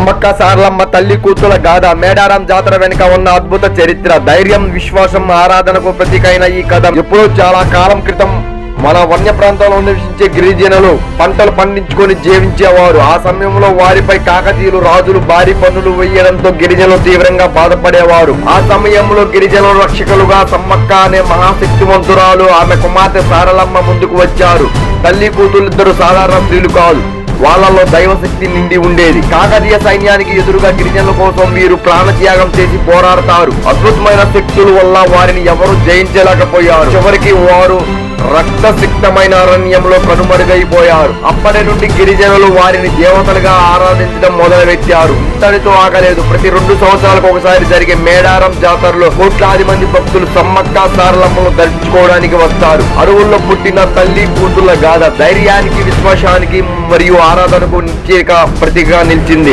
సమ్మక్క సారలమ్మ తల్లి కూతుల గాథ మేడారం జాతర వెనుక ఉన్న అద్భుత చరిత్ర ధైర్యం విశ్వాసం ఆరాధనకు ప్రతీకైన ఈ కథ. ఎప్పుడో చాలా కాలం క్రితం మన వన్య ప్రాంతంలో నివసించే గిరిజనులు పంటలు పండించుకొని జీవించేవారు. ఆ సమయంలో వారిపై కాకతీయులు రాజులు భారీ పన్నులు వేయడంతో గిరిజనులు తీవ్రంగా బాధపడేవారు. ఆ సమయంలో గిరిజనుల రక్షకులుగా సమ్మక్క అనే మహాశక్తివంతురాలు ఆమె కుమార్తె సారలమ్మ ముందుకు వచ్చారు. తల్లి కూతురిద్దరు సాధారణ స్త్రీలు కాదు. వాళ్ళలో దైవశక్తి నిండి ఉండేది. కాకతీయ సైన్యానికి ఎదురుగా గిరిజనుల కోసం వీరు ప్రాణత్యాగం చేసి పోరాడతారు. అద్భుతమైన శక్తుల వల్ల వారిని ఎవరు జయించలేకపోయారు. చివరికి వారు రక్తసిక్తమైన అరణ్యంలో కనుమరుగైపోయారు అప్పటి నుండి గిరిజనులు వారిని దేవతలుగా ఆరాధించడం మొదలుపెట్టారు. ఇంతటితో ఆగలేదు. ప్రతి రెండు సంవత్సరాలకు ఒకసారి జరిగే మేడారం జాతరలో కోట్లాది మంది భక్తులు సమ్మక్క సారలమ్మను దర్శించుకోవడానికి వస్తారు. అడవుల్లో పుట్టిన తల్లి కూతుళ్ళ గాథ ధైర్యానికి విశ్వాసానికి మరియు ఆరాధనకు నిత్యేక ప్రతిగా నిలిచింది.